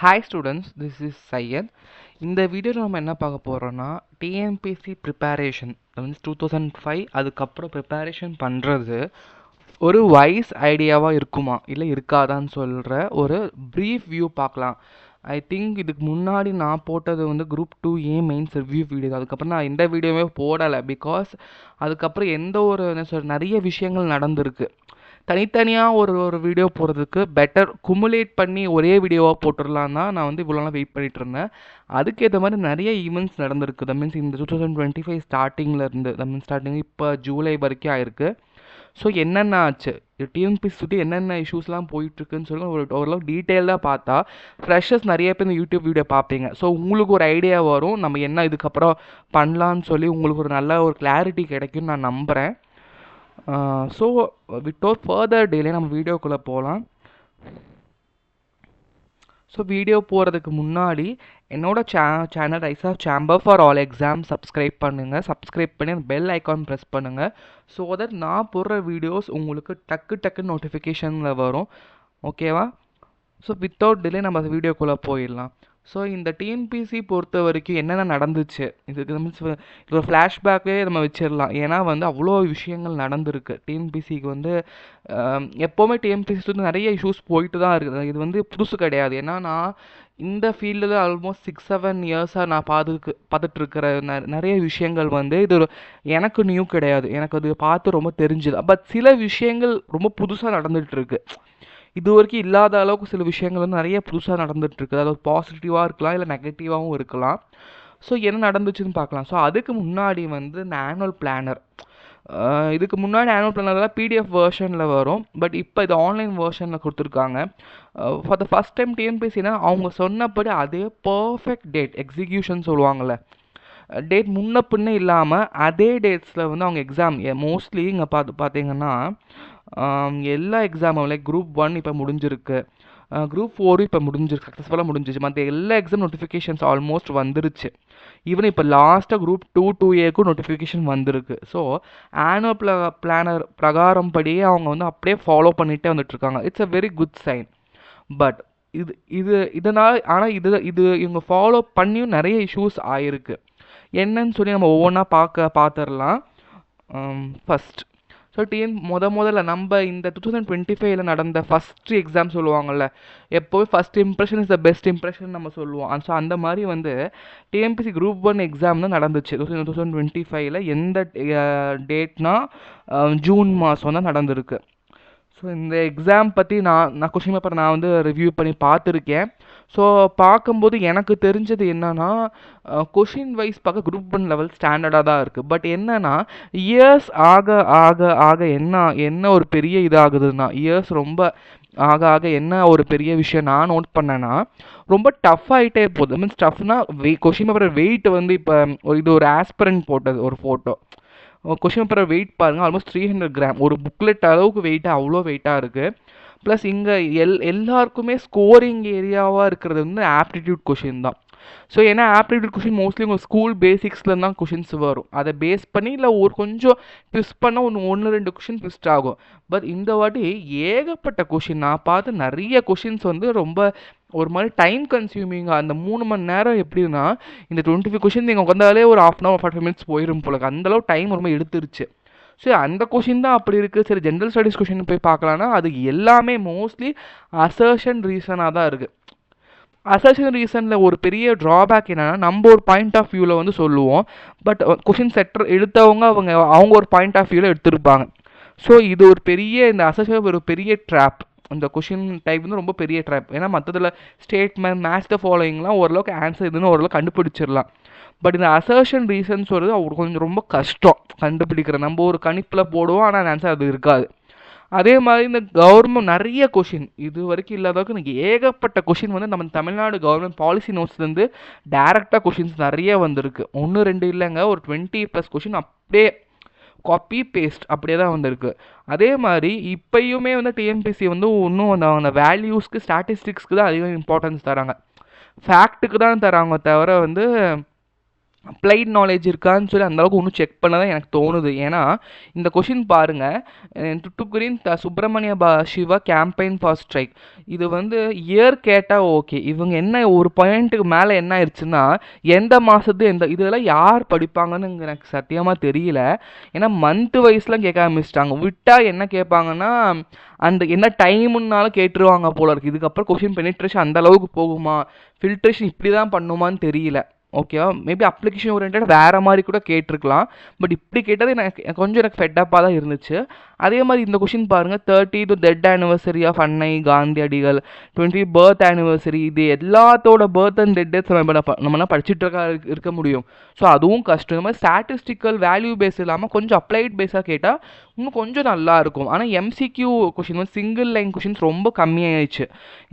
Hi students this is Syed இந்த வீடியோவில் நம்ம என்ன பார்க்க போகிறோன்னா TNPSC preparation means two thousand five அதுக்கப்புறம் ப்ரிப்பரேஷன் பண்ணுறது ஒரு வைஸ் ஐடியாவாக இருக்குமா? இல்லை இருக்காதான்னு சொல்கிற ஒரு ப்ரீஃப் வியூ பார்க்கலாம். ஐ திங்க் இதுக்கு முன்னாடி நான் போட்டது வந்து group two A mains review video அதுக்கப்புறம் நான் எந்த வீடியோவே போடலை பிகாஸ் அதுக்கப்புறம் எந்த ஒரு என்ன சொல் நிறைய விஷயங்கள் நடந்திருக்கு. தனித்தனியாக ஒரு ஒரு வீடியோ போடுறதுக்கு பெட்டர் குமுலேட் பண்ணி ஒரே வீடியோவாக போட்டுடலாம் தான் நான் வந்து இவ்வளோ நாள் வெயிட் பண்ணிட்டு இருந்தேன். அதுக்கேற்ற மாதிரி நிறைய ஈவெண்ட்ஸ் நடந்திருக்கு. தட் மீன்ஸ் இந்த டூ தௌசண்ட் டுவெண்ட்டி ஃபைவ் ஸ்டார்டிங்லேருந்து தட் மீன்ஸ் ஸ்டார்டிங் இப்போ ஜூலை வரைக்கும் ஆயிருக்கு. ஸோ என்னென்ன ஆச்சு? டிஎன்பி சுற்றி என்னென்ன இஷ்யூஸ்லாம் போயிட்டுருக்குன்னு சொல்லி ஒரு ஓரளவு டீட்டெயிலாக பார்த்தா ஃப்ரெஷர்ஸ் நிறைய பேர் இந்த யூடியூப் வீடியோ பார்ப்பீங்க. ஸோ உங்களுக்கு ஒரு ஐடியா வரும். நம்ம என்ன இதுக்கப்புறம் பண்ணலான்னு சொல்லி உங்களுக்கு ஒரு நல்ல ஒரு கிளாரிட்டி கிடைக்கும்னு நான் நம்புகிறேன் ஸோ வித்தவுட் ஃபர்தர் டிலே நம்ம வீடியோக்குள்ளே போகலாம் ஸோ வீடியோ போகிறதுக்கு முன்னாடி என்னோட சே channel rise of chamber for all exam subscribe பண்ணுங்கள் சப்ஸ்கிரைப் பண்ணி அந்த பெல் ஐக்கான் ப்ரெஸ் பண்ணுங்கள் ஸோ தட் நான் போடுற வீடியோஸ் உங்களுக்கு டக்கு டக்கு நோட்டிஃபிகேஷனில் வரும். ஓகேவா ஸோ வித்தவுட் டிலே நம்ம அந்த வீடியோக்குள்ளே போயிடலாம். ஸோ இந்த டிஎன்பிசி பொறுத்த வரைக்கும் என்னென்ன நடந்துச்சு? இதுக்கு நம்ம இது ஒரு ஃப்ளாஷ்பேக்கே நம்ம வச்சிடலாம் ஏன்னா வந்து அவ்வளோ விஷயங்கள் நடந்திருக்கு. டிஎன்பிசிக்கு வந்து எப்போவுமே டிஎன்பிசி வந்து நிறைய இஷ்யூஸ் போயிட்டு தான் இருக்குது. இது வந்து புதுசு கிடையாது. ஏன்னா நான் இந்த ஃபீல்டில் ஆல்மோஸ்ட் சிக்ஸ் செவன் இயர்ஸாக நான் பார்த்துக்கு பார்த்துட்ருக்கிற நிறைய விஷயங்கள் வந்து இது எனக்கு நியூ கிடையாது. எனக்கு அது பார்த்து ரொம்ப தெரிஞ்சுது. பட் சில விஷயங்கள் ரொம்ப புதுசாக நடந்துகிட்ருக்கு இது வரைக்கும் இல்லாத அளவுக்கு சில விஷயங்கள் வந்து நிறைய புதுசாக நடந்துகிட்ருக்கு அதாவது பாசிட்டிவாக இருக்கலாம் இல்லை நெகட்டிவாகவும் இருக்கலாம். ஸோ என்ன நடந்துச்சுன்னு பார்க்கலாம். ஸோ அதுக்கு முன்னாடி வந்து இந்த ஆனுவல் பிளானர் இதுக்கு முன்னாடி ஆனுவல் பிளானர்லாம் பிடிஎஃப் வேர்ஷனில் வரும். பட் இப்போ இது ஆன்லைன் வேர்ஷனில் கொடுத்துருக்காங்க. ஃபார் த ஃபஸ்ட் டைம் டிஎன்பிசினா அவங்க சொன்னபடி அதே பர்ஃபெக்ட் டேட் எக்ஸிக்யூஷன் சொல்லுவாங்கள்ல டேட் முன்ன பின்ன இல்லாமல் அதே டேட்ஸில் வந்து அவங்க எக்ஸாம் மோஸ்ட்லி இங்கே பார்த்து பார்த்தீங்கன்னா எல்லா எக்ஸாமும் லைக் குரூப் ஒன் இப்போ முடிஞ்சிருக்கு. குரூப் ஃபோரும் இப்போ முடிஞ்சிருக்கு. சக்ஸஸ்ஃபுல்லாக முடிஞ்சிச்சு மற்ற எல்லா எக்ஸாம் நோட்டிஃபிகேஷன்ஸ் ஆல்மோஸ்ட் வந்துருச்சு. ஈவன் இப்போ லாஸ்ட்டாக குரூப் டூ டூ ஏக்கும் நோட்டிஃபிகேஷன் வந்திருக்கு. ஸோ ஆனுவல் ப்ள பிளானர் பிரகாரம் படியே அவங்க வந்து அப்படியே ஃபாலோ பண்ணிகிட்டே வந்துட்டுருக்காங்க it's a very good sign but இது இது இதனால் ஆனால் இது இது இவங்க ஃபாலோ பண்ணியும் நிறைய இஷ்யூஸ் ஆயிருக்கு. என்னன்னு சொல்லி நம்ம ஒவ்வொன்றா பார்க்க பார்த்துடலாம். ஃபஸ்ட் ஸோ டிஎன் முத முதல்ல நம்ம இந்த டூ தௌசண்ட் டுவெண்ட்டி ஃபைவ்ல நடந்த ஃபஸ்ட் எக்ஸாம் சொல்லுவாங்கள்ல எப்போவே first impression is the best impression நம்ம சொல்லுவோம். ஸோ அந்த மாதிரி வந்து டிஎம்பிசி குரூப் ஒன் எக்ஸாம் தான் நடந்துச்சு. Two thousand two thousand twenty ஃபைவ்ல எந்த டேட்னா ஜூன் மாதம் தான் நடந்திருக்கு. ஸோ இந்த எக்ஸாம் பற்றி நான் நான் கொஷின் பேப்பர் நான் வந்து ரிவ்யூ பண்ணி பார்த்துருக்கேன். ஸோ பார்க்கும்போது எனக்கு தெரிஞ்சது என்னன்னா கொஷின் வைஸ் பார்க்க குரூப் ஒன் லெவல் ஸ்டாண்டர்டாக தான் இருக்குது பட் என்னென்னா இயர்ஸ் ஆக ஆக ஆக என்ன என்ன ஒரு பெரிய இதாகுதுன்னா இயர்ஸ் ரொம்ப ஆக ஆக என்ன ஒரு பெரிய விஷயம் நான் நோட் பண்ணேன்னா ரொம்ப டஃப் ஆகிட்டே போகுது. மீன்ஸ் டஃப்னா வெய் கொஷின் பேப்பர் வெயிட் வந்து இப்போ ஒரு இது ஒரு ஆஸ்பிரண்ட் போட்டது ஒரு ஃபோட்டோ கொஷின் பேப்பர் வெயிட் பாருங்கள் ஆல்மோஸ்ட் த்ரீ ஹண்ட்ரட் கிராம் ஒரு புக்லெட் அளவுக்கு வெயிட்டாக அவ்வளோ வெயிட்டாக இருக்குது ப்ளஸ் இங்கே எல் எல்லாருக்குமே ஸ்கோரிங் ஏரியாவாக இருக்கிறது வந்து ஆப்டிடியூட் கொஷின் தான். ஸோ ஏன்னா ஆப்டிடியூட் கொஷின் மோஸ்ட்லி உங்கள் ஸ்கூல் பேசிக்ஸில் தான் கொஷின்ஸ் வரும். அதை பேஸ் பண்ணி இல்லை ஒரு கொஞ்சம் ட்விஸ்ட் பண்ணால் ஒன்று ஒன்று ரெண்டு கொஷின் ட்விஸ்ட் ஆகும். பட் இந்த வாட்டி ஏகப்பட்ட கொஷின் நான் பார்த்து நிறைய கொஷின்ஸ் வந்து ரொம்ப ஒரு மாதிரி டைம் கன்சியூமிங்காக அந்த மூணு மணி நேரம் எப்படின்னா இந்த டுவெண்ட்டி ஃபைவ் கொஷின் நீங்கள் வந்தாலே ஒரு half an hour forty minutes போயிடும் போல அந்தளவு டைம் ரொம்ப எடுத்துருச்சு. ஸோ அந்த கொஷின் தான் அப்படி இருக்குது சரி ஜென்ரல் ஸ்டடீஸ் கொஷின் போய் பார்க்கலான்னா அது எல்லாமே மோஸ்ட்லி அசர்ஷன் ரீசனாக தான் இருக்குது அசர்ஷன் ரீசனில் ஒரு பெரிய ட்ராபேக் என்னென்னா நம்ம ஒரு பாயிண்ட் ஆஃப் வியூவில் வந்து சொல்லுவோம். பட் கொஷின் செட்டர் எடுத்தவங்க அவங்க அவங்க ஒரு பாயிண்ட் ஆஃப் வியூவில் எடுத்திருப்பாங்க. ஸோ இது ஒரு பெரிய இந்த அசர்ஷன் ஒரு பெரிய ட்ராப் இந்த கொஷின் டைப் வந்து ரொம்ப பெரிய ட்ராப் ஏன்னா மற்றதில் ஸ்டேட்மெண்ட் மேட்ச் த ஃபாலோயிங்லாம் ஓரளவுக்கு ஆன்சர் இதுன்னு ஓரளவுக்கு கண்டுபிடிச்சிடலாம். பட் இந்த அசர்ஷன் ரீசன்ஸ் வருது அவங்களுக்கு கொஞ்சம் ரொம்ப கஷ்டம். கண்டுபிடிக்கிற நம்ம ஒரு கணிப்பில் போடுவோம் ஆனால் ஆன்சர் அது இருக்காது. அதே மாதிரி இந்த கவர்மெண்ட் நிறைய கொஷின் இது வரைக்கும் இல்லாதவருக்கு எனக்கு ஏகப்பட்ட கொஷின் வந்து நம்ம தமிழ்நாடு கவர்மெண்ட் பாலிசி நோட்ஸ்லேருந்து டேரெக்டாக கொஷின்ஸ் நிறைய வந்திருக்கு. ஒன்று ரெண்டு இல்லைங்க. ஒரு டுவெண்ட்டி ப்ளஸ் கொஷின் அப்படியே காப்பி பேஸ்ட் அப்படியே தான் வந்திருக்கு. அதே மாதிரி இப்பயுமே வந்து டிஎன்பிசி வந்து இன்னும் அந்த அந்த வேல்யூஸ்க்கு ஸ்டாட்டிஸ்டிக்ஸ்க்கு தான் அதிகம் இம்பார்ட்டன்ஸ் தராங்க. ஃபேக்ட்டுக்கு தான் தராங்க தவிர வந்து அப்ளைட் நாலேஜ் இருக்கான்னு சொல்லி அந்தளவுக்கு ஒன்றும் செக் பண்ண தான் எனக்கு தோணுது. ஏன்னா இந்த கொஷின் பாருங்கள் டுட்டுக்குரின் த சுப்பிரமணிய பா சிவா கேம்பெயின் ஃபார் ஸ்ட்ரைக் இது வந்து இயர் கேட்டால் ஓகே இவங்க என்ன ஒரு பாயிண்ட்டுக்கு மேலே என்ன ஆயிடுச்சுன்னா எந்த மாதத்து எந்த இதெல்லாம் யார் படிப்பாங்கன்னு எனக்கு சத்தியமாக தெரியல. ஏன்னா மந்த் வைஸ்லாம் கேட்க ஆரம்பிச்சிட்டாங்க. விட்டால் என்ன கேட்பாங்கன்னா அந்த என்ன டைமுன்னாலும் கேட்டுருவாங்க போல இருக்குது இதுக்கப்புறம் கொஷின் பெனிட்ரேஷன் அந்த அளவுக்கு போகுமா? ஃபில்ட்ரேஷன் இப்படி தான் பண்ணுமான்னு தெரியல. ஓகேவா மேபி அப்ளிகேஷன் ஓரியன்ட் வேறு மாதிரி கூட கேட்டிருக்கலாம். பட் இப்படி கேட்டது எனக்கு கொஞ்சம் எனக்கு ஃபெட்டப்பாக தான் இருந்துச்சு. அதே மாதிரி இந்த கொஷின் பாருங்கள் thirty two death anniversary of அன்னை காந்தியடிகள் டுவெண்ட்டி பர்த் ஆனிவர்சரி இது எல்லாத்தோட பர்த் அண்ட் டெட் டேட்ஸ் நம்ம நம்மளாம் படிச்சுட்டு இருக்கா இருக்க முடியும். ஸோ அதுவும் கஷ்டம். இந்த மாதிரி ஸ்டாட்டிஸ்டிக்கல் வேல்யூ பேஸ் இல்லாமல் கொஞ்சம் அப்ளைட் பேஸாக கேட்டால் இன்னும் கொஞ்சம் நல்லா இருக்கும். ஆனால் எம்சிக்யூ கொஷின் வந்து சிங்கிள் லைன் கொஷின்ஸ் ரொம்ப கம்மியாயிடுச்சு.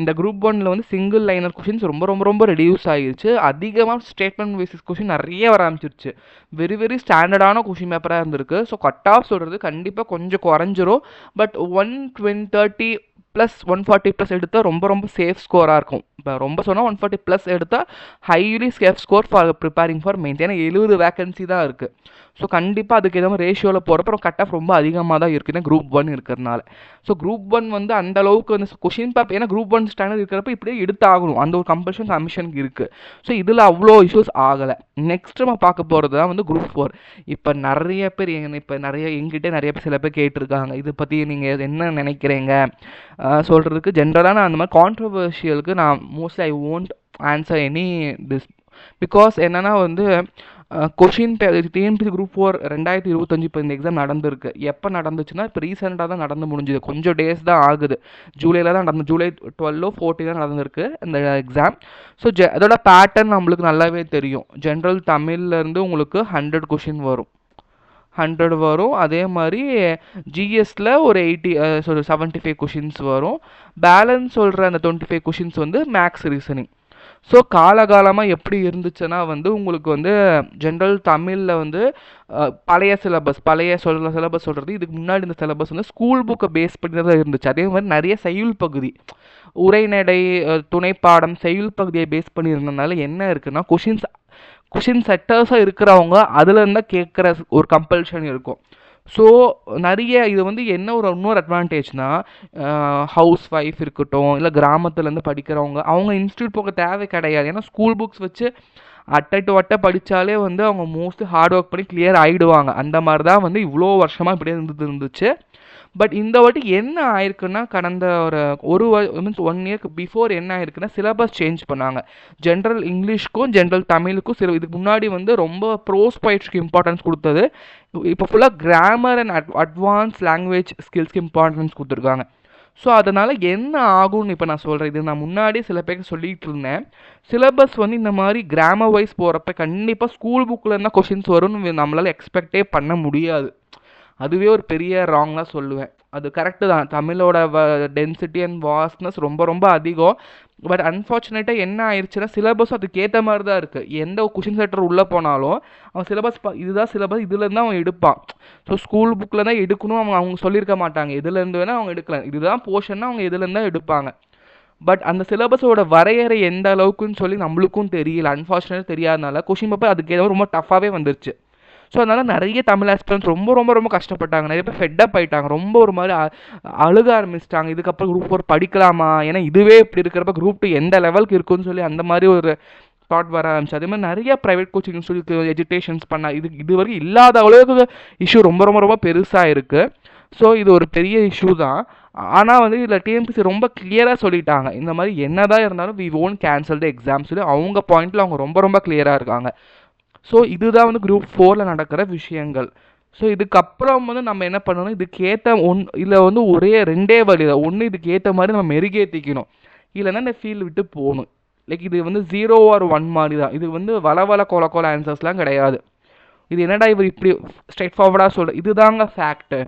இந்த குரூப் ஒன்ல வந்து சிங்கிள் லைனர் கொஷின்ஸ் ரொம்ப ரொம்ப ரொம்ப ரெடியூஸ் ஆகிடுச்சு அதிகமாக ஸ்டேட்மெண்ட் பேசிஸ் கொஷின் நிறைய வர ஆரம்பிச்சிருச்சு. வெரி வெரி ஸ்டாண்டர்டான கொஷின் பேப்பராக இருந்திருக்கு. ஸோ கட் ஆஃப் சொல்கிறது கண்டிப்பாக கொஞ்சம் குறைஞ்சிரும். But one twenty thirty plus one forty plus எடுத்தால் ரொம்ப ரொம்ப சேஃப் ஸ்கோராக இருக்கும். இப்போ ரொம்ப சொன்னால் ஒன் ஃபார்ட்டி ப்ளஸ் எடுத்தால் highly safe score for preparing for mains ஏன்னா எழுபது வேகன்சி தான் இருக்குது ஸோ கண்டிப்பாக அதுக்கு ஏதாவது ரேஷியோவில் போகிறப்ப கட் ஆஃப் ரொம்ப அதிகமாக தான் இருக்குது ஏன்னா குரூப் ஒன் இருக்கிறதுனால. ஸோ குரூப் ஒன் வந்து அந்த அளவுக்கு வந்து கொஷின் பேப்பர் ஏன்னா குரூப் ஒன் ஸ்டாண்டர்ட் இருக்கிறப்ப இப்படியே எடுத்தாகணும். அந்த ஒரு கம்பல்ஷன் கமிஷனுக்கு இருக்குது ஸோ இதில் அவ்வளோ இஷ்யூஸ் ஆகலை. நெக்ஸ்ட் நம்ம பார்க்க போகிறது தான் வந்து குரூப் ஃபோர் இப்போ நிறைய பேர் இப்போ நிறைய எங்கிட்டே நிறைய பேர் சில பேர் கேட்டிருக்காங்க. இதை பற்றி நீங்கள் என்ன நினைக்கிறீங்க? சொல்கிறதுக்கு ஜென்ரலாக நான் அந்த மாதிரி கான்ட்ரவர்ஷியலுக்கு நான் mostly I won't answer any this because என்னென்னா வந்து கொஷின் டிஎன்பிசி குரூப் ஃபோர் ரெண்டாயிரத்தி இருபத்தஞ்சு இப்போ இந்த எக்ஸாம் நடந்திருக்கு. எப்போ நடந்துச்சுன்னா இப்போ ரீசெண்டாக தான் நடந்து முடிஞ்சுது. கொஞ்சம் டேஸ் தான் ஆகுது. ஜூலையில் தான் நடந்து ஜூலை டுவெல்லோ ஃபோர்டீனோ நடந்திருக்கு இந்த எக்ஸாம் ஸோ ஜெ அதோட பேட்டர்ன் நம்மளுக்கு நல்லாவே தெரியும். ஜென்ரல் தமிழ்லேருந்து உங்களுக்கு ஹண்ட்ரட் கொஷின் வரும். ஹண்ட்ரட் வரும். அதே மாதிரி ஜிஎஸ்சில் ஒரு eighty sorry seventy five questions வரும். பேலன்ஸ் சொல்கிற அந்த டுவெண்ட்டி ஃபைவ் கொஷின்ஸ் வந்து மேக்ஸ் ரீசனிங் ஸோ காலகாலமாக எப்படி இருந்துச்சுன்னா வந்து உங்களுக்கு வந்து ஜென்ரல் தமிழில் வந்து பழைய சிலபஸ் பழைய சொல்கிற சிலபஸ் சொல்கிறது இதுக்கு முன்னாடி இந்த சிலபஸ் வந்து ஸ்கூல் புக்கை பேஸ் பண்ணி தான் இருந்துச்சு. அதே மாதிரி நிறைய செய்யுள் பகுதி. உரைநடை துணைப்பாடம் செய்யுள் பகுதியை பேஸ் பண்ணியிருந்ததுனால என்ன இருக்குன்னா கொஷின்ஸ் கொஷின் செட்டர்ஸாக இருக்கிறவங்க அதுலேருந்து கேட்குற ஒரு கம்பல்ஷன் இருக்கும். ஸோ நிறைய இது வந்து என்ன ஒரு இன்னொரு அட்வான்டேஜ்னா ஹவுஸ் ஒய்ஃப் இருக்கட்டும் இல்லை கிராமத்துலேருந்து படிக்கிறவங்க அவங்க இன்ஸ்டியூட் போக தேவை கிடையாது. ஏன்னா ஸ்கூல் புக்ஸ் வச்சு அட்டை டு அட்டை படித்தாலே வந்து அவங்க மோஸ்ட்லி ஹார்ட் ஒர்க் பண்ணி கிளியர் ஆகிடுவாங்க அந்த மாதிரி தான் வந்து இவ்வளோ வருஷமாக இப்படியே இருந்துட்டு இருந்துச்சு. பட் இந்த வாட்டி என்ன ஆயிருக்குன்னா கடந்த ஒரு ஒரு மீன்ஸ் ஒன் இயர்க்கு பிஃபோர் என்ன ஆயிருக்குன்னா சிலபஸ் சேஞ்ச் பண்ணாங்க. ஜென்ரல் இங்கிலீஷ்க்கும் ஜென்ரல் தமிழுக்கும் சில இதுக்கு முன்னாடி வந்து ரொம்ப ப்ரோஸ் பயிற்சிக்கு இம்பார்ட்டன்ஸ் கொடுத்தது. இப்போ ஃபுல்லாக grammar and at advance language ஸ்கில்ஸ்க்கு importance கொடுத்துருக்காங்க. ஸோ அதனால் என்ன ஆகும்னு இப்போ நான் சொல்கிறேன் இது நான் முன்னாடி சில பேருக்கு சொல்லிகிட்டு இருந்தேன். சிலபஸ் வந்து இந்த மாதிரி கிராமர் வைஸ் போகிறப்ப கண்டிப்பாக ஸ்கூல் புக்கில் இருந்தால் கொஷின்ஸ் வரும்னு நம்மளால் எக்ஸ்பெக்டே பண்ண முடியாது. அதுவே ஒரு பெரிய ராங்லாம் சொல்லுவேன். அது கரெக்டு தான். தமிழோட வ டென்சிட்டி அண்ட் வாஸ்ட்னஸ் ரொம்ப ரொம்ப அதிகம். பட் அன்ஃபார்ச்சுனேட்டாக என்ன ஆயிடுச்சுன்னா சிலபஸும் அதுக்கேற்ற மாதிரி தான் இருக்குது எந்த கொஷின் சென்டர் உள்ளே போனாலும் அவன் சிலபஸ் இதுதான் சிலபஸ் இதுலேருந்து அவன் எடுப்பான். ஸோ ஸ்கூல் புக்கில் தான் எடுக்கணும் அவங்க அவங்க சொல்லியிருக்க மாட்டாங்க. இதுலேருந்து வேணால் அவங்க எடுக்கலாம். இதுதான் போர்ஷன்னா அவங்க இதுலேருந்து தான் எடுப்பாங்க. பட் அந்த சிலபஸோட வரையறை எந்த அளவுக்குன்னு சொல்லி நம்மளுக்கும் தெரியல. அன்ஃபார்ச்சுனேட் தெரியாதனால கொஷின் பேப்பர் அதுக்கு ரொம்ப டஃப்பாகவே வந்துருச்சு. ஸோ அதனால் நிறைய தமிழ் ஆஸ்பிரன்ஸ் ரொம்ப ரொம்ப ரொம்ப கஷ்டப்பட்டாங்க. நிறைய பேர் ஃபெட்டப் ஆகிட்டாங்க ரொம்ப ஒரு மாதிரி அழுக ஆரம்பிச்சிட்டாங்க. இதுக்கப்புறம் குரூப் ஃபோர் படிக்கலாமா? ஏன்னா இதுவே இப்படி இருக்கிறப்ப குரூப் டூ எந்த லெவலுக்கு இருக்குன்னு சொல்லி அந்த மாதிரி ஒரு தாட் வர ஆரம்பிச்சு. அதே மாதிரி நிறைய ப்ரைவேட் கோச்சிங் இன்ஸ்டியூட் எஜுகேஷன்ஸ் பண்ண இது இது வரைக்கும் இல்லாத அளவுக்கு இஷ்யூ ரொம்ப ரொம்ப ரொம்ப பெருசாக இருக்குது ஸோ இது ஒரு பெரிய இஷ்யூ தான். ஆனால் வந்து இதில் டிஎம்பிசி ரொம்ப கிளியராக சொல்லிட்டாங்க. இந்த மாதிரி என்ன தான் இருந்தாலும் we won't cancel the exam சொல்லி அவங்க பாயிண்டில் அவங்க ரொம்ப ரொம்ப கிளியராக இருக்காங்க. ஸோ இதுதான் வந்து குரூப் ஃபோரில் நடக்கிற விஷயங்கள். ஸோ இதுக்கப்புறம் வந்து நம்ம என்ன பண்ணணும்? இதுக்கேற்ற ஒன் இதில் வந்து ஒரே ரெண்டே வழி தான் ஒன்று இதுக்கு ஏற்ற மாதிரி நம்ம மெருகேற்றிக்கணும் இல்லைன்னா இந்த ஃபீல்டு விட்டு போகணும். லைக் இது வந்து ஜீரோ ஆர் ஒன் மாதிரி தான் இது வந்து வள வள கோல கோல ஆன்சர்ஸ்லாம் கிடையாது. இது என்னடா இவர் இப்படி ஸ்ட்ரெயிட் ஃபார்வர்டாக சொல்கிற இதுதாங்க ஃபேக்ட்டு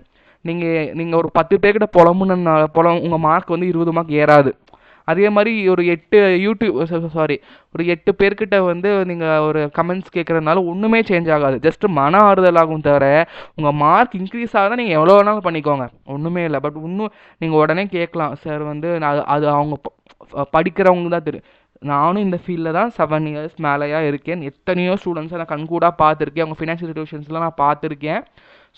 நீங்கள் நீங்கள் ஒரு பத்து பேர்கிட்ட புலம்புனா புலம் உங்கள் மார்க் வந்து இருபது மார்க் ஏறாது. அதே மாதிரி ஒரு எட்டு யூடியூப் சாரி ஒரு எட்டு பேர்கிட்ட வந்து நீங்கள் ஒரு கமெண்ட்ஸ் கேட்குறதுனால ஒன்றுமே சேஞ்ச் ஆகாது. ஜஸ்ட் மன ஆறுதல் ஆகும் தவிர உங்கள் மார்க் இன்க்ரீஸ் ஆகுதா நீங்கள் எவ்வளோ வேணாலும் பண்ணிக்கோங்க. ஒன்றுமே இல்லை. பட் இன்னும் நீங்கள் உடனே கேட்கலாம். சார் வந்து நான் அது அவங்க படிக்கிறவங்க தான் தெரியும் நானும் இந்த ஃபீல்டில் தான் செவன் இயர்ஸ் மேலேயா இருக்கேன். எத்தனையோ ஸ்டூடெண்ட்ஸை நான் கண்கூடாக பார்த்துருக்கேன். அவங்க ஃபினான்ஷியல் சுச்சுவேஷன்ஸ்லாம் நான் பார்த்துருக்கேன்.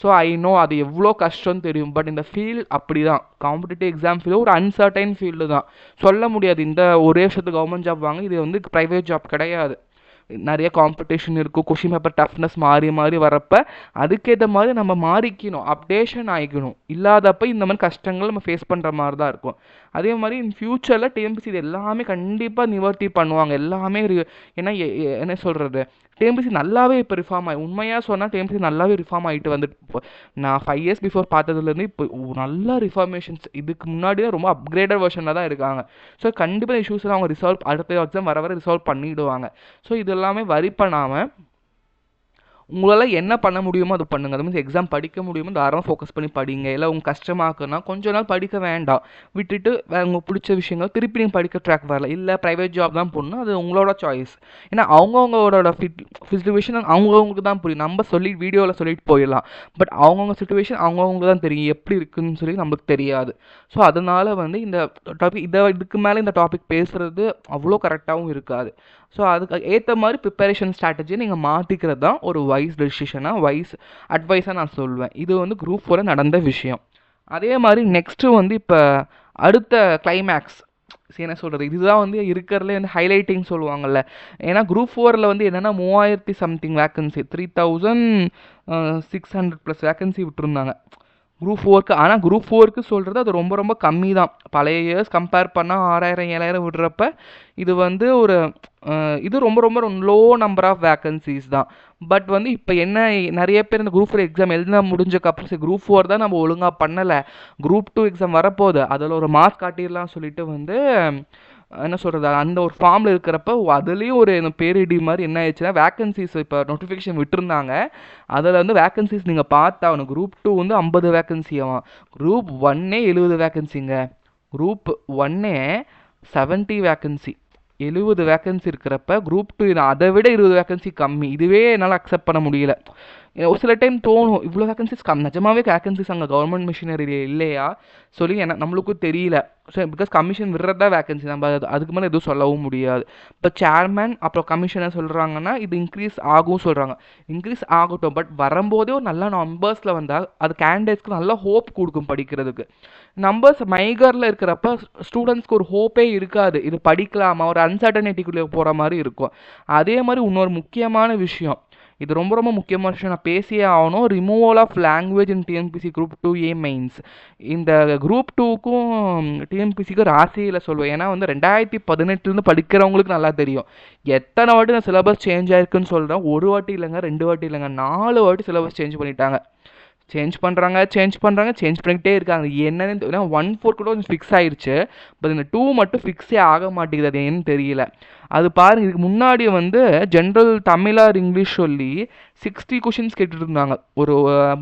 ஸோ ஐ நோ அது எவ்வளோ கஷ்டம்னு தெரியும். பட் இந்த ஃபீல் அப்படி தான் காம்படிட்டிவ் எக்ஸாம் ஃபீல்டு ஒரு அன்சர்டைன் ஃபீல்டு தான். சொல்ல முடியாது. இந்த ஒரே வருஷத்துக்கு கவர்மெண்ட் ஜாப் வாங்க இது வந்து ப்ரைவேட் ஜாப் கிடையாது. நிறைய காம்படிஷன் இருக்கும். கொஷின் பேப்பர் டஃப்னஸ் மாறி மாறி வரப்போ அதுக்கேற்ற மாதிரி நம்ம மாறிக்கணும். அப்டேஷன் ஆகிக்கணும் இல்லாதப்ப இந்த மாதிரி கஷ்டங்கள் நம்ம ஃபேஸ் பண்ணுற மாதிரி தான் இருக்கும். அதே மாதிரி இன் ஃப்யூச்சரில் டிஎம்பிசி இது எல்லாமே கண்டிப்பாக நிவர்த்தி பண்ணுவாங்க. எல்லாமே ஏன்னா எ- என்ன சொல்கிறது டிஎம்பிசி நல்லாவே இப்போ ரிஃபார்ம் ஆகி உண்மையாக சொன்னால் டிஎம்பிசி நல்லாவே ரிஃபார்ம் ஆகிட்டு வந்துட்டு இப்போ நான் ஃபைவ் இயர்ஸ் பிஃபோர் பார்த்ததுலேருந்து இப்போ நல்ல ரிஃபார்மேஷன்ஸ் இதுக்கு முன்னாடி தான் ரொம்ப அப்கிரேடட் வெர்ஷனில் தான் இருக்காங்க. ஸோ கண்டிப்பாக இஷ்யூஸ்லாம் அவங்க ரிசால்வ் அடுத்த எக்ஸாம் வர வர ரிசால்வ் பண்ணிவிடுவாங்க ஸோ இதில் எல்லாமே வரி பண்ணாமல் உங்களால் என்ன பண்ண முடியுமோ அது பண்ணுங்க. அது மீன்ஸ் எக்ஸாம் படிக்க முடியுமோ தாராளமாக ஃபோக்கஸ் பண்ணி படிங்க. இல்லை உங்கள் கஷ்டமாக்குன்னா கொஞ்ச நாள் படிக்க வேண்டாம். விட்டுட்டு வேற உங்களுக்கு பிடிச்ச விஷயங்கள் திருப்பி நீங்கள் படிக்க ட்ராக் வரல. இல்லை ப்ரைவேட் ஜாப் தான் போடணும் அது உங்களோட சாய்ஸ் ஏன்னா அவங்கவுங்களோட ஃபிட் சுச்சுவேஷன் அவங்கவுங்களுக்கு தான் புரியும். நம்ம சொல்லி வீடியோவில் சொல்லிட்டு போயிடலாம். பட் அவங்கவுங்க சுச்சுவேஷன் அவங்கவுங்களுக்கு தான் தெரியும். எப்படி இருக்குன்னு சொல்லி நம்மளுக்கு தெரியாது. ஸோ அதனால் வந்து இந்த டாபிக் இதை இதுக்கு மேலே இந்த டாபிக் பேசுகிறது அவ்வளோ கரெக்டாகவும் இருக்காது. ஸோ அதுக்கு ஏற்ற மாதிரி ப்ரிப்பரேஷன் ஸ்ட்ராட்டஜியை நீங்கள் மாற்றிக்கிறது தான் ஒரு வைஸ் டெசிஷனாக வைஸ் அட்வைஸாக நான் சொல்வேன். இது வந்து குரூப் ஃபோரில் நடந்த விஷயம். அதே மாதிரி நெக்ஸ்ட்டு வந்து இப்போ அடுத்த கிளைமேக்ஸ் என்ன சொல்கிறது இதுதான் வந்து இருக்கிறதுலே வந்து ஹைலைட்டிங் சொல்லுவாங்கள்ல ஏன்னா குரூப் ஃபோரில் வந்து என்னென்னா மூவாயிரத்தி something vacancy three thousand six hundred plus vacancy விட்டுருந்தாங்க. குரூப் ஃபோருக்கு ஆனால் குரூப் ஃபோருக்கு சொல்கிறது அது ரொம்ப ரொம்ப கம்மி தான் பழைய இயர்ஸ் கம்பேர் பண்ணால் ஆறாயிரம் ஏழாயிரம் விடுறப்ப இது வந்து ஒரு இது ரொம்ப ரொம்ப லோ நம்பர் ஆஃப் வேக்கன்சிஸ் தான். பட் வந்து இப்போ என்ன நிறைய பேர் இந்த குரூப் ஃபோர் எக்ஸாம் எழுதினா முடிஞ்சக்கப்புறம் சரி குரூப் ஃபோர் தான் நம்ம ஒழுங்காக பண்ணலை. குரூப் டூ எக்ஸாம் வரப்போகுது. அதில் ஒரு மார்க் காட்டிடலாம் சொல்லிட்டு வந்து என்ன சொல்கிறது அந்த ஒரு ஃபார்மில் இருக்கிறப்ப அதுலேயும் ஒரு பேரிடி மாதிரி என்ன ஆயிடுச்சுன்னா வேக்கன்சிஸ் இப்போ நோட்டிஃபிகேஷன் விட்டுருந்தாங்க. அதில் வந்து வேக்கன்சிஸ் நீங்கள் பார்த்தாகணும். அவனுக்கு குரூப் டூ வந்து ஐம்பது வேக்கன்சி குரூப் ஒன்னே எழுபது வேக்கன்சிங்க குரூப் ஒன்னே செவன்ட்டி வேக்கன்சி எழுபது வேக்கன்சி இருக்கிறப்ப குரூப் டூ அதை விட இருபது வேக்கன்சி கம்மி. இதுவே என்னால் அக்செப்ட் பண்ண முடியல. ஒரு சில டைம் தோணும் இவ்வளோ வேகன்சிஸ் கம். நிஜமாவே வேகன்சிஸ் அங்கே கவர்மெண்ட் மிஷினரியில் இல்லையா? சொல்லி எனக்கு நம்மளுக்கும் தெரியல. ஸோ பிகாஸ் கமிஷன் விடுறது தான். வேக்கன்சி நம்ம அது அதுக்கு மேலே எதுவும் சொல்லவும் முடியாது. இப்போ சேர்மேன் அப்புறம் கமிஷனர் சொல்கிறாங்கன்னா இது இன்க்ரீஸ் ஆகும் சொல்கிறாங்க இன்க்ரீஸ் ஆகட்டும். பட் வரும்போதே ஒரு நல்ல நம்பர்ஸில் வந்தால் அது கேண்டிடேட்ஸ்க்கு நல்ல ஹோப் கொடுக்கும் படிக்கிறதுக்கு. நம்பர்ஸ் மைகரில் இருக்கிறப்ப ஸ்டூடெண்ட்ஸ்க்கு ஒரு ஹோப்பே இருக்காது. இது படிக்கலாமா? ஒரு அன்சர்டனிட்டிக்குள்ளே போகிற மாதிரி இருக்கும். அதே மாதிரி இன்னொரு முக்கியமான விஷயம். இது ரொம்ப ரொம்ப முக்கியமான விஷயம். நான் பேசியே ஆகணும். Removal of language in TNPSC group two A mains இந்த குரூப் டூக்கும் டிஎன்பிசிக்கும் ராசியில் சொல்லுவேன் ஏன்னா வந்து ரெண்டாயிரத்தி பதினெட்டுலேருந்து படிக்கிறவங்களுக்கு நல்லா தெரியும். எத்தனை வாட்டி நான் சிலபஸ் சேஞ்ச் ஆயிருக்குன்னு சொல்கிறேன் ஒரு வாட்டி இல்லைங்க ரெண்டு வாட்டி இல்லைங்க நாலு வாட்டி சிலபஸ் சேஞ்ச் பண்ணிட்டாங்க. சேஞ்ச் பண்ணுறாங்க சேஞ்ச் பண்ணுறாங்க சேஞ்ச் பண்ணிக்கிட்டே இருக்காங்க. என்னன்னு தெரியல ஒன் ஃபோர் கூட கொஞ்சம் ஃபிக்ஸ் ஆயிடுச்சு பட் இந்த டூ மட்டும் ஃபிக்ஸே ஆக மாட்டேங்குது அது ஏன்னு தெரியல. அது பாருங்க இதுக்கு முன்னாடி வந்து ஜென்ரல் தமிழ் ஆர் இங்கிலீஷ் சொல்லி சிக்ஸ்டி கொஷின்ஸ் கேட்டுட்டு இருந்தாங்க ஒரு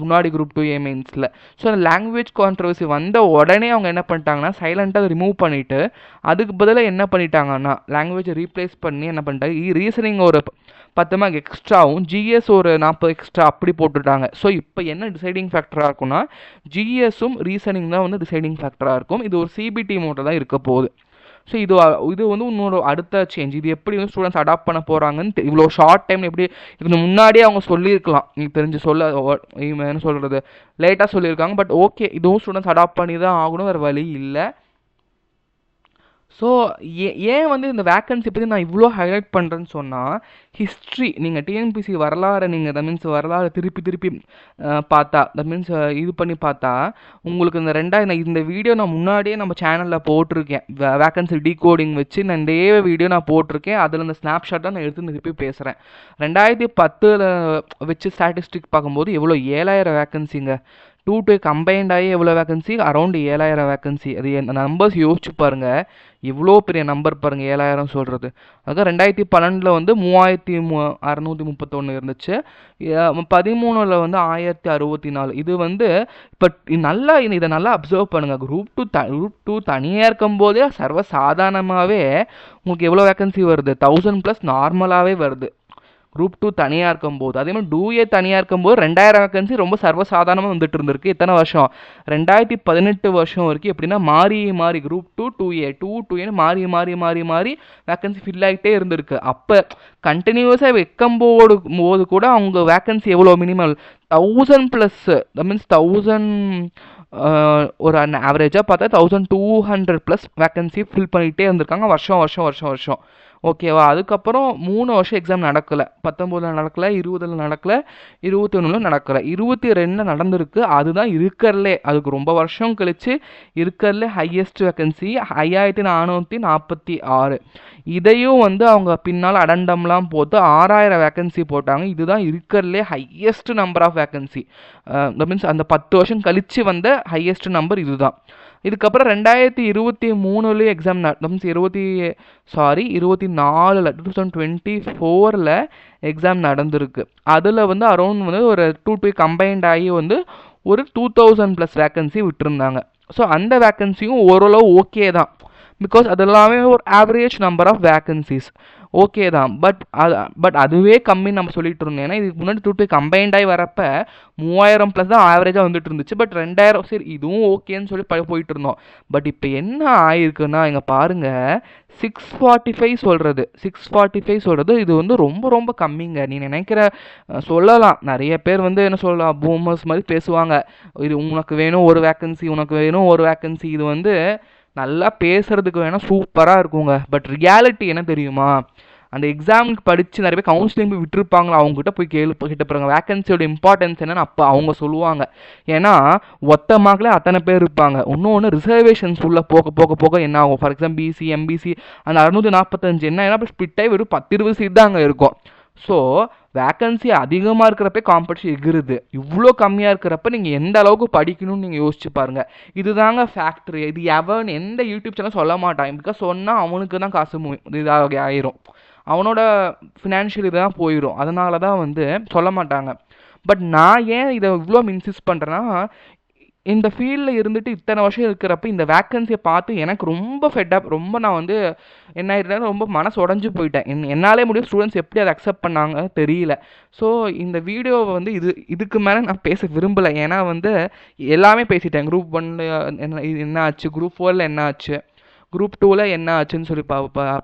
முன்னாடி குரூப் டூ ஏ மெயின்ஸில் ஸோ அந்த லாங்குவேஜ் கான்ட்ரவர்சி வந்த உடனே அவங்க என்ன பண்ணிட்டாங்கன்னா சைலண்ட்டாக ரிமூவ் பண்ணிவிட்டு அதுக்கு பதிலாக என்ன பண்ணிட்டாங்கன்னா லாங்குவேஜை ரீப்ளேஸ் பண்ணி என்ன பண்ணிட்டாங்க ரீசனிங் ஒரு பத்து மார்க் எக்ஸ்ட்ராவும் ஜிஎஸ் ஒரு நாற்பது எக்ஸ்ட்ரா அப்படி போட்டுட்டாங்க. ஸோ இப்போ என்ன டிசைடிங் ஃபேக்டராக இருக்கும்னா ஜிஎஸும் ரீசனிங் தான் வந்து டிசைடிங் ஃபேக்டராக இருக்கும். இது ஒரு சிபிடி மோட்டில் தான் இருக்க போகுது. ஸோ இது இது வந்து உன்னோட அடுத்த சேஞ்ச் இது எப்படி வந்து ஸ்டூடெண்ட்ஸ் அடாப்ட் பண்ண போகிறாங்கன்னு இவ்வளோ ஷார்ட் டைம் எப்படி இதுக்கு முன்னாடியே அவங்க சொல்லியிருக்கலாம். நீ தெரிஞ்சு சொல்ல என்ன சொல்கிறது லேட்டாக சொல்லியிருக்காங்க. பட் ஓகே இதுவும் ஸ்டூடெண்ட்ஸ் அடாப்ட் பண்ணி தான் ஆகணும். வேறு வழி இல்லை. ஸோ ஏ ஏன் வந்து இந்த வேக்கன்சி பற்றி நான் இவ்வளோ ஹைலைட் பண்ணுறேன்னு சொன்னால் ஹிஸ்ட்ரி நீங்கள் டிஎன்பிசி வரலாறு நீங்கள் தட் மீன்ஸ் வரலாறு திருப்பி திருப்பி பார்த்தா தட் மீன்ஸ் இது பண்ணி பார்த்தா உங்களுக்கு இந்த ரெண்டாயிரம் இந்த வீடியோ நான் முன்னாடியே நம்ம சேனலில் போட்டிருக்கேன். வேக்கன்சி டீகோடிங் வச்சு நான் இந்த வீடியோ நான் போட்டிருக்கேன். அதில் இந்த ஸ்னாப்ஷாட் நான் எடுத்து திருப்பி பேசுகிறேன் ரெண்டாயிரத்தி பத்தில் வச்சு ஸ்டாட்டிஸ்டிக் பார்க்கும்போது எவ்வளோ ஏழாயிரம் வேக்கன்சிங்க டூ டூ கம்பைன்ட் ஆகி எவ்வளோ வேகன்சி அரௌண்ட் ஏழாயிரம் வேகன்சி அது என் நம்பர்ஸ் யோசிச்சு பாருங்கள் இவ்வளோ பெரிய நம்பர் பாருங்கள் ஏழாயிரம் சொல்கிறது அதுதான் ரெண்டாயிரத்தி பன்னெண்டில் வந்து மூவாயிரத்தி மு அறநூற்றி முப்பத்தொன்று இருந்துச்சு. பதிமூணில் வந்து ஆயிரத்தி அறுபத்தி நாலு. இது வந்து இப்போ நல்லா இதை நல்லா அப்சர்வ் பண்ணுங்கள் group two the group two தனியாக இருக்கும்போதே சர்வ சாதாரணமாகவே உங்களுக்கு எவ்வளோ வேகன்சி வருது? தௌசண்ட் ப்ளஸ் நார்மலாகவே வருது. குரூப் டூ தனியாக இருக்கும்போது அதே மாதிரி டூ ஏ தனியாக இருக்கும்போது ரெண்டாயிரம் வேகன்சி ரொம்ப சர்வசாதாரணமாக வந்துட்டு இருந்திருக்கு. இத்தனை வருஷம்? ரெண்டாயிரத்தி பதினெட்டு வருஷம் வரைக்கும் எப்படின்னா மாறி மாறி group two two A two two ஏன்னு மாறி மாறி மாறி மாறி வேகன்சி ஃபில் ஆகிட்டே இருந்திருக்கு. அப்போ கண்டினியூஸாக வைக்கும் போது போது கூட அவங்க வேகன்சி எவ்வளோ minimal thousand plus that means thousand ஒரு ஆவரேஜாக பார்த்தா thousand two hundred plus vacancy fill பண்ணிகிட்டே இருந்திருக்காங்க. வருஷம் வருஷம் வருஷம் வருஷம். ஓகேவா அதுக்கப்புறம் மூணு வருஷம் எக்ஸாம் நடக்கலை. பத்தொம்போதில் நடக்கலை இருபதில் நடக்கலை இருபத்தி ஒன்றில் நடக்கலை. இருபத்தி ரெண்டில் நடந்திருக்கு. அதுதான் இருக்கிறலே அதுக்கு ரொம்ப வருஷம் கழித்து இருக்கிறல ஹையஸ்ட் வேகன்சி ஐயாயிரத்தி நானூற்றி நாற்பத்தி ஆறு. இதையும் வந்து அவங்க பின்னால் அடண்டம்லாம் போட்டு ஆறாயிரம் வேகன்சி போட்டாங்க. இதுதான் இருக்கறலே highest number of vacancy means அந்த பத்து வருஷம் கழித்து வந்த ஹையஸ்ட் நம்பர் இதுதான். இதுக்கப்புறம் ரெண்டாயிரத்தி இருபத்தி மூணுலேயும் எக்ஸாம் மீன்ஸ் இருபத்தி சாரி இருபத்தி நாலில் டூ தௌசண்ட் டுவெண்ட்டி ஃபோரில் எக்ஸாம் நடந்திருக்கு. அதில் வந்து அரௌண்ட் வந்து ஒரு டூ டூ கம்பைன்ட் ஆகி வந்து ஒரு டூ தௌசண்ட் ப்ளஸ் வேக்கன்சி விட்டுருந்தாங்க. ஸோ அந்த வேக்கன்சியும் ஓரளவு ஓகே தான். பிகாஸ் அது எல்லாமே ஒரு average number of vacancies okay தான். பட் அது பட் அதுவே கம்மின்னு நம்ம சொல்லிட்டு இருந்தோம். ஏன்னா இதுக்கு முன்னாடி டூ டூ கம்பைன்டாகி வரப்ப மூவாயிரம் ப்ளஸ் தான் ஆவரேஜாக வந்துட்டு இருந்துச்சு. பட் ரெண்டாயிரம் சரி இதுவும் ஓகேன்னு சொல்லி போயிட்டு இருந்தோம். பட் இப்போ என்ன ஆயிருக்குன்னா இங்கே பாருங்கள் சிக்ஸ் ஃபார்ட்டி ஃபைவ் சொல்கிறது சிக்ஸ் ஃபார்ட்டி ஃபைவ் சொல்கிறது இது வந்து ரொம்ப ரொம்ப கம்மிங்க. நீ நினைக்கிற சொல்லலாம். நிறைய பேர் வந்து என்ன சொல்லலாம்? பூமர்ஸ் மாதிரி பேசுவாங்க. இது உனக்கு வேணும் ஒரு வேக்கன்சி உனக்கு வேணும் ஒரு வேக்கன்சி இது வந்து நல்லா பேசுகிறதுக்கு வேணால் சூப்பராக இருக்குங்க. பட் ரியாலிட்டி என்ன தெரியுமா? அந்த எக்ஸாமுக்கு படித்து நிறைய பேர் கவுன்சிலிங் போய் விட்டுருப்பாங்களா? அவங்ககிட்ட போய் கேள்வி கிட்ட போகிறாங்க வேக்கன்சியோட இம்பார்ட்டன்ஸ் என்னென்னு அப்போ அவங்க சொல்லுவாங்க. ஏன்னா ஒத்த மார்க்கில் அத்தனை பேர் இருப்பாங்க. இன்னொன்று ரிசர்வேஷன்ஸ் உள்ள போக போக போக என்ன ஆகும்? ஃபார் எக்ஸாம்பிள் பிசி எம்பிசி அந்த அறுநூற்றி நாற்பத்தஞ்சு என்ன ஏன்னா ஸ்பிட்டாகி வெறும் பத்து இருபது சீட் தான் அங்கே இருக்கும். ஸோ வேக்கன்சி அதிகமாக இருக்கிறப்ப காம்படிஷன் எகிருது. இவ்வளோ கம்மியாக இருக்கிறப்ப நீங்கள் எந்த அளவுக்கு படிக்கணும்னு நீங்கள் யோசிச்சு பாருங்கள் இதுதாங்க ஃபேக்ட்ரி இது எவன் எந்த யூடியூப் சேனல் சொல்ல மாட்டான். பிகாஸ் சொன்னால் அவனுக்கு தான் காசு இதாக ஆயிரும். அவனோட ஃபினான்ஷியல் இதுதான் போயிடும் அதனால தான் வந்து சொல்ல மாட்டாங்க. பட் நான் ஏன் இதை இவ்வளோ இன்சிஸ்ட் பண்ணுறேன்னா இந்த ஃபீல்டில் இருந்துட்டு இத்தனை வருஷம் இருக்கிறப்ப இந்த வேக்கன்சியை பார்த்து எனக்கு ரொம்ப ஃபெட்டப் ரொம்ப நான் வந்து என்ன ஆயிட்டேன் ரொம்ப மனசு உடஞ்சி போயிட்டேன். என் என்னாலே முடியும் ஸ்டூடெண்ட்ஸ் எப்படி அதை அக்செப்ட் பண்ணாங்க தெரியல. ஸோ இந்த வீடியோவை வந்து இது இதுக்கு மேலே நான் பேச விரும்பலை. ஏன்னா வந்து எல்லாமே பேசிட்டேன். குரூப் ஒன்ல என்ன என்ன ஆச்சு? குரூப் ஃபோரில் என்ன ஆச்சு? குரூப் டூவில் என்ன ஆச்சுன்னு சொல்லி பா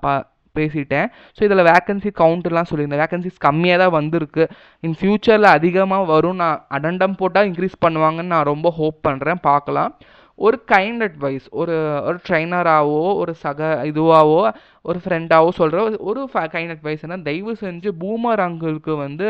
பா பேசிட்டேன். ஸோ இதில் வேக்கன்சி கவுண்ட்லாம் சொல்லியிருந்தேன். வேக்கன்சிஸ் கம்மியாக தான் வந்திருக்கு இன் ஃப்யூச்சரில் அதிகமாக வரும். நான் அடண்டம் போட்டால் இன்க்ரீஸ் பண்ணுவாங்கன்னு நான் ரொம்ப ஹோப் பண்ணுறேன் பார்க்கலாம். ஒரு கைண்ட் அட்வைஸ் ஒரு ஒரு ட்ரைனராகவோ ஒரு சக இதுவாகவோ ஒரு ஃப்ரெண்டாகவோ சொல்கிற ஒரு கைண்ட் அட்வைஸ் என்ன தயவு செஞ்சு பூமர் அங்கிளுக்கு வந்து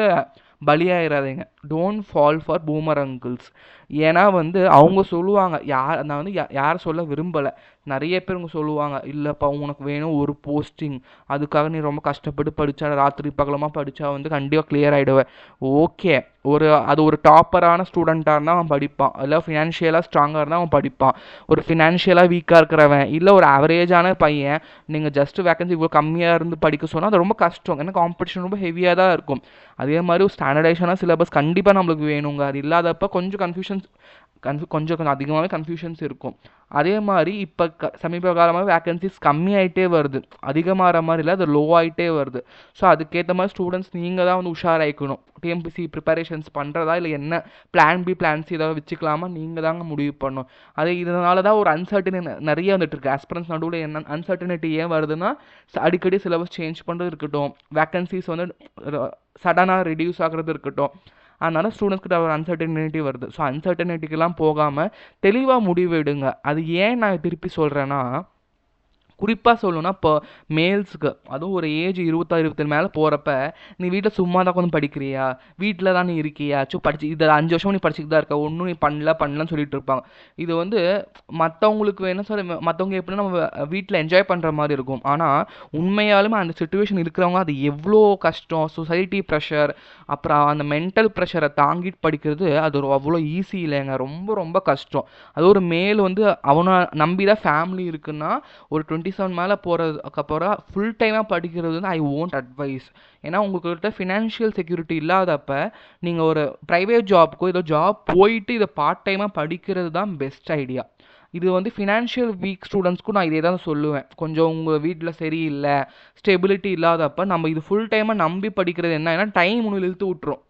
பலியாயிடாதீங்க don't fall for boomer uncles ஏன்னா வந்து அவங்க சொல்லுவாங்க யார் நான் வந்து யாரும் சொல்ல விரும்பலை. நிறைய பேர் அவங்க சொல்லுவாங்க இல்லைப்பா உனக்கு வேணும் ஒரு போஸ்டிங் அதுக்காக நீ ரொம்ப கஷ்டப்பட்டு படித்தா ராத்திரி பகலமாக படித்தா வந்து கண்டிப்பாக கிளியர் ஆகிடுவேன் ஓகே ஒரு அது ஒரு டாப்பரான ஸ்டூடெண்ட்டாக இருந்தால் அவன் படிப்பான். இல்லை ஃபினான்ஷியலாக ஸ்ட்ராங்காக இருந்தால் அவன் படிப்பான். ஒரு ஃபினான்ஷியலாக வீக்காக இருக்கிறவன். இல்லை ஒரு ஆவரேஜான பையன் நீங்கள் ஜஸ்ட் வேக்கன்சி இவ்வளோ கம்மியாக இருந்து படிக்க சொன்னால் அது ரொம்ப கஷ்டம். ஏன்னா காம்படிஷன் ரொம்ப ஹெவியாக தான் இருக்கும். அதே மாதிரி ஒரு ஸ்டாண்டர்டைஸான சிலபஸ் கண்டிப்பாக நம்மளுக்கு வேணுங்க. அது இல்லாதப்ப கொஞ்சம் கன்ஃபியூஷன்ஸ் கன்ஃபியூ கொஞ்சம் கொஞ்சம் அதிகமாகவே கன்ஃபியூஷன்ஸ் இருக்கும். அதே மாதிரி இப்போ க சமீப காலமாக வேக்கன்சிஸ் கம்மியாயிட்டே வருது. அதிகமாகிற மாதிரி இல்லை அது லோ ஆகிட்டே வருது. ஸோ அதுக்கேற்ற மாதிரி ஸ்டூடெண்ட்ஸ் நீங்கள் தான் வந்து உஷாராயிக்கணும். டிஎம்பிசி ப்ரிப்பரேஷன்ஸ் பண்ணுறதா இல்லை என்ன பிளான் பி பிளான் சி ஏதாவது வச்சுக்கலாமா? நீங்கள் தாங்க முடிவு பண்ணணும். அதே இதனால தான் ஒரு அன்சர்டினி நிறைய வந்துட்டுருக்கு ஆஸ்பிரன்ஸ் நடுவில் என்ன அன்சர்டினிட்டி ஏன் வருதுன்னா அடிக்கடி சிலபஸ் சேஞ்ச் பண்ணுறது இருக்கட்டும். வேக்கன்சிஸ் வந்து சடனாக ரெடியூஸ் ஆகிறது இருக்கட்டும். அதனால் ஸ்டூடெண்ட்ஸ்கிட்ட ஒரு அன்சர்டனிட்டி வருது. ஸோ அன்சர்டனிட்டிக்கெலாம் போகாமல் தெளிவாக முடிவெடுங்க அது ஏன் நான் திருப்பி சொல்கிறேன்னா குறிப்பாக சொல்லணும்னா இப்போ மேல்ஸுக்கு அதுவும் ஒரு ஏஜ் இருபத்தாறு இருபத்தேழு மேலே போகிறப்ப நீ வீட்டில் சும்மா தான் உட்காந்து படிக்கிறியா? வீட்டில் தான் நீ இருக்கியா? சோ படிச்சு இதில் அஞ்சு வருஷம் நீ படிச்சுட்டு தான் இருக்க. ஒன்றும் நீ பண்ணல பண்ணலன்னு சொல்லிட்டு இருப்பாங்க. இது வந்து மற்றவங்களுக்கு என்ன சொல்ல மற்றவங்க எப்படின்னா நம்ம வீட்டில் என்ஜாய் பண்ணுற மாதிரி இருக்கும். ஆனால் உண்மையாலுமே அந்த சுச்சுவேஷன் இருக்கிறவங்க அது எவ்வளோ கஷ்டம் சொசைட்டி ப்ரெஷர் அப்புறம் அந்த மென்டல் ப்ரெஷரை தாங்கிட்டு படிக்கிறது அது ஒரு அவ்வளோ ஈஸி இல்லைங்க. ரொம்ப ரொம்ப கஷ்டம். அது ஒரு மேல் வந்து அவனை நம்பி தான் ஃபேமிலி இருக்குன்னா ஒரு டுவெண்ட்டி செவன் மேலே போகிறதுக்கப்புறம் ஃபுல் டைமாக படிக்கிறது வந்து ஐ ஓன்ட் அட்வைஸ் ஏன்னா உங்கள்கிட்ட ஃபினான்ஷியல் செக்யூரிட்டி இல்லாதப்ப நீங்கள் ஒரு ப்ரைவேட் ஜாப்க்கோ ஏதோ ஜாப் போயிட்டு இதை பார்ட் டைமாக படிக்கிறது தான் பெஸ்ட் ஐடியா இது வந்து ஃபினான்ஷியல் வீக் ஸ்டூடெண்ட்ஸ்க்கும் நான் இதே தான் சொல்லுவேன். கொஞ்சம் உங்கள் வீட்டில் சரியில்லை ஸ்டெபிலிட்டி இல்லாதப்ப நம்ம இது ஃபுல் டைமாக நம்பி படிக்கிறது என்ன? ஏன்னா டைம் ஒன்று இழுத்து விட்ரும்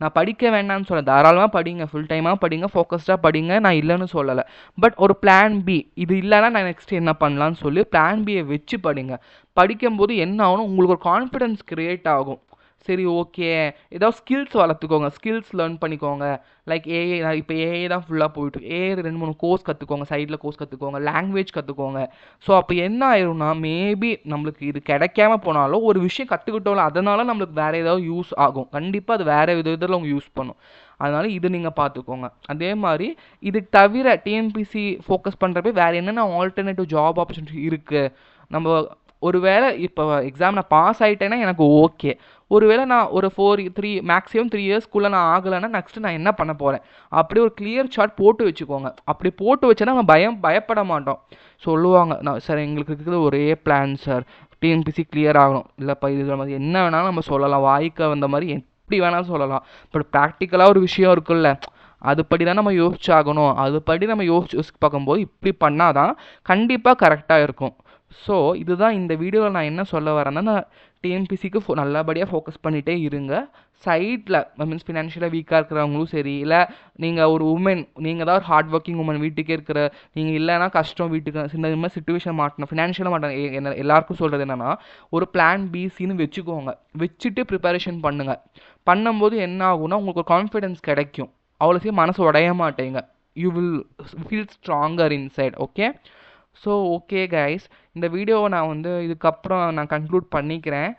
நான் படிக்க வேண்டாம்னு சொல்ல தாராளமாக படிங்க ஃபுல் டைமாக படிங்க ஃபோக்கஸ்டாக படிங்க நான் இல்லைன்னு சொல்லலை. பட் ஒரு பிளான் பி இது இல்லைன்னா நான் நெக்ஸ்ட் என்ன பண்ணலான்னு சொல்லி பிளான் பியை வச்சு படிங்க. படிக்கும்போது என்ன ஆகணும் உங்களுக்கு ஒரு கான்ஃபிடென்ஸ் க்ரியேட் ஆகும். சரி ஓகே ஏதாவது ஸ்கில்ஸ் வளர்த்துக்கோங்க. ஸ்கில்ஸ் லேர்ன் பண்ணிக்கோங்க. லைக் ஏஐ நான் இப்போ ஏஐ தான் ஃபுல்லாக போயிட்டு ஏஐ ரெண்டு மூணு கோர்ஸ் கற்றுக்கோங்க சைடில் கோர்ஸ் கற்றுக்கோங்க லாங்குவேஜ் கற்றுக்கோங்க ஸோ அப்போ என்ன ஆயிரும்னா மேபி நம்மளுக்கு இது கிடைக்காம போனாலும் ஒரு விஷயம் கற்றுக்கிட்டோம்ல அதனால நம்மளுக்கு வேறு ஏதாவது யூஸ் ஆகும். கண்டிப்பாக அது வேறு விதத்தில் அவங்க யூஸ் பண்ணும். அதனால் இது நீங்கள் பார்த்துக்கோங்க அதே மாதிரி இதுக்கு தவிர டிஎன்பிசி ஃபோக்கஸ் பண்ணுறப்ப வேறு என்னென்ன ஆல்டர்னேட்டிவ் ஜாப் ஆப்பர்ச்சுனிட்டி இருக்குது நம்ம ஒருவேளை இப்போ எக்ஸாம் நான் பாஸ் ஆகிட்டேன்னா எனக்கு ஓகே ஒருவேளை நான் ஒரு ஃபோர் த்ரீ மேக்ஸிமம் த்ரீ இயர்ஸ்க்குள்ளே நான் ஆகலைன்னா நெக்ஸ்ட்டு நான் என்ன பண்ண போகிறேன் அப்படி ஒரு கிளியர் சார்ட் போட்டு வச்சுக்கோங்க. அப்படி போட்டு வச்சேன்னா நம்ம பயம் பயப்பட மாட்டோம். சொல்லுவாங்க நான் சார் எங்களுக்கு இருக்கிறது ஒரே பிளான் சார் டிஎன்பிசி கிளியர் ஆகணும். இல்லைப்பா இது மாதிரி என்ன வேணாலும் நம்ம சொல்லலாம். வாய்க்க வந்த மாதிரி எப்படி வேணாலும் சொல்லலாம். பட் ப்ராக்டிக்கலாக ஒரு விஷயம் இருக்குல்ல. அதுபடி தான் நம்ம யோசிச்சாகணும். அதுபடி நம்ம யோசிச்சு யோசிச்சு பார்க்கும்போது இப்படி பண்ணால் தான் கண்டிப்பாக கரெக்டாக இருக்கும். ஸோ இதுதான் இந்த வீடியோவில் நான் என்ன சொல்ல வரேன்னா நான் டிஎன்பிசிக்கு ஃபோ நல்லபடியாக ஃபோக்கஸ் பண்ணிகிட்டே இருங்க. சைடில் மீன்ஸ் ஃபினான்ஷியலாக வீக்காக இருக்கிறவங்களும் சரி இல்லை நீங்கள் ஒரு உமன் நீங்கள் தான் ஒரு ஹார்ட் ஒர்க்கிங் உமன் வீட்டுக்கே இருக்கிற நீங்கள் இல்லைன்னா கஷ்டம் வீட்டுக்கு சின்ன இந்த மாதிரி சுச்சுவேஷன் மாட்டணும் ஃபினான்ஷியலாக மாட்டணும். என்ன எல்லாருக்கும் சொல்கிறது என்னென்னா ஒரு பிளான் பிசின்னு வச்சுக்கோங்க. வச்சுட்டு ப்ரிப்பரேஷன் பண்ணுங்கள் பண்ணும்போது என்ன ஆகும்னா உங்களுக்கு ஒரு கான்ஃபிடென்ஸ் கிடைக்கும். அவ்வளோ சீக்கிரம் மனசு உடைய மாட்டேங்க. You will feel stronger inside okay so okay guys இந்த வீடியோவை நான் வந்து இதுக்கப்புறம் நான் கன்க்ளூட் பண்ணிக்கிறேன்.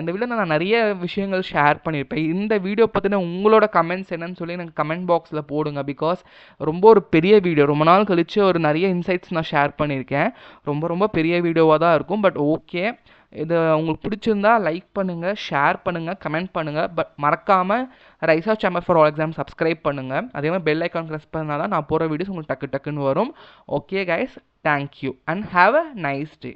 இந்த வீடியோ நான் நிறைய விஷயங்கள் ஷேர் பண்ணியிருப்பேன். இந்த வீடியோ பற்றின உங்களோட கமெண்ட்ஸ் என்னன்னு சொல்லி எனக்கு கமெண்ட் பாக்ஸில் போடுங்க. பிகாஸ் ரொம்ப ஒரு பெரிய வீடியோ ரொம்ப நாள் கழித்து ஒரு நிறைய இன்சைட்ஸ் நான் ஷேர் பண்ணியிருக்கேன். ரொம்ப ரொம்ப பெரிய வீடியோவாக தான் இருக்கும். பட் ஓகே இது உங்களுக்கு பிடிச்சிருந்தா லைக் பண்ணுங்கள் ஷேர் பண்ணுங்கள் கமெண்ட் பண்ணுங்கள் பட் மறக்காமல் rise of chamber for all exam subscribe பண்ணுங்கள் அதே மாதிரி பெல் ஐக்கான் ப்ரெஸ் பண்ணால் தான் நான் போகிற வீடியோஸ் உங்களுக்கு டக்கு டக்குன்னு வரும். Okay guys thank you and have a nice day